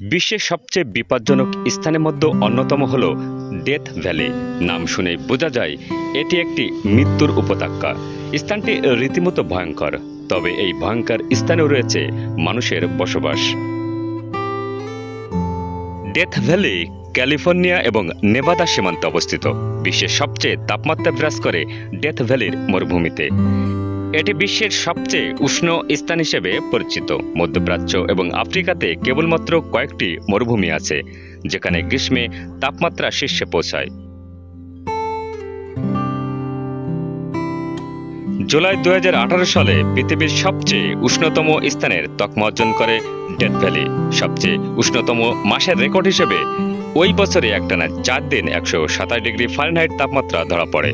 বিশ্বের সবচেয়ে বিপজ্জনক স্থানের মধ্যে অন্যতম হল ডেথ ভ্যালি নাম শুনে বোঝা যায়, এটি একটি মৃত্যুর উপত্যকা। স্থানটি রীতিমতো ভয়ঙ্কর, তবে এই ভয়ঙ্কর স্থানেও রয়েছে মানুষের বসবাস। ডেথ ভ্যালি ক্যালিফোর্নিয়া এবং নেভাদা সীমান্তে অবস্থিত। বিশ্বের সবচেয়ে তাপমাত্রা বিরাজ করে ডেথ ভ্যালির মরুভূমিতে। এটি বিশ্বের সবচেয়ে উষ্ণ স্থান হিসেবে পরিচিত। মধ্যপ্রাচ্য এবং আফ্রিকাতে কেবলমাত্র কয়েকটি মরুভূমি আছে, যেখানে গ্রীষ্মে তাপমাত্রা শীর্ষে পৌঁছায়। জুলাই দু হাজার আঠারো সালে পৃথিবীর সবচেয়ে উষ্ণতম স্থানের তকমা অর্জন করে ডেথ ভ্যালি। সবচেয়ে উষ্ণতম মাসের রেকর্ড হিসেবে ওই বছরে একটানা চার দিন একশো সাতাশ ডিগ্রি ফারেনহাইট তাপমাত্রা ধরা পড়ে,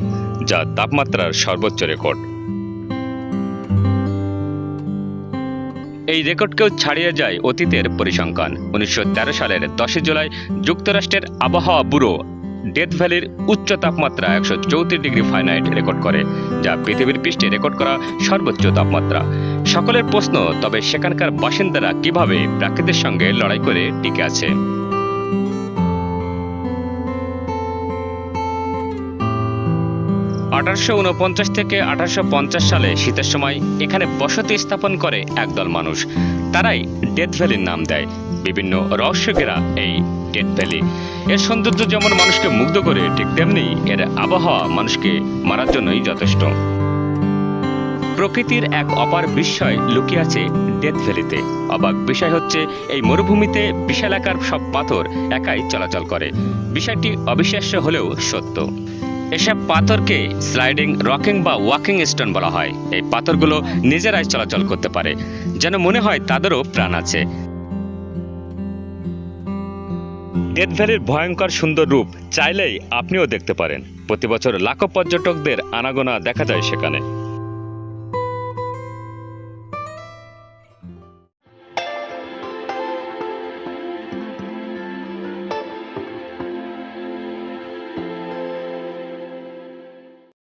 যা তাপমাত্রার সর্বোচ্চ রেকর্ড। এই রেকর্ডকেও ছাড়িয়ে যায় অতীতের পরিসংখ্যান। উনিশশো তেরো সালের দশই জুলাই যুক্তরাষ্ট্রের আবহাওয়া ব্যুরো ডেথ ভ্যালির উচ্চ তাপমাত্রা একশো চৌত্রিশ ডিগ্রি ফাইনাইট রেকর্ড করে, যা পৃথিবীর পৃষ্ঠে রেকর্ড করা সর্বোচ্চ তাপমাত্রা। সকলের প্রশ্ন, তবে সেখানকার বাসিন্দারা কীভাবে প্রাকৃতির সঙ্গে লড়াই করে টিকে আছে? আঠারোশো উনপঞ্চাশ থেকে আঠারোশো পঞ্চাশ সালে শীতের সময় এখানে বসতি স্থাপন করে একদল মানুষ। তারাই ডেথ ভ্যালির নাম দেয়। বিভিন্ন রহস্য ঘেরা এই ডেথ ভ্যালি এর সৌন্দর্য যেমন মানুষকে মুগ্ধ করে, ঠিক তেমনি এর আবহাওয়া মানুষকে মারার জন্যই যথেষ্ট। প্রকৃতির এক অপার বিস্ময় লুকিয়ে আছে ডেথ ভ্যালিতে অবাক বিষয় হচ্ছে, এই মরুভূমিতে বিশালাকার সব পাথর একাই চলাচল করে। বিষয়টি অবিশ্বাস্য হলেও সত্য। এসব পাথরকে স্লাইডিং, রকিং বা ওয়াকিং স্টোন বলা হয়। এই পাথরগুলো নিজেরাই চলাচল করতে পারে, যেন মনে হয় তাদেরও প্রাণ আছে। ডেথ ভ্যালির ভয়ঙ্কর সুন্দর রূপ চাইলেই আপনিও দেখতে পারেন। প্রতি বছর লাখো পর্যটকদের আনাগোনা দেখা যায় সেখানে।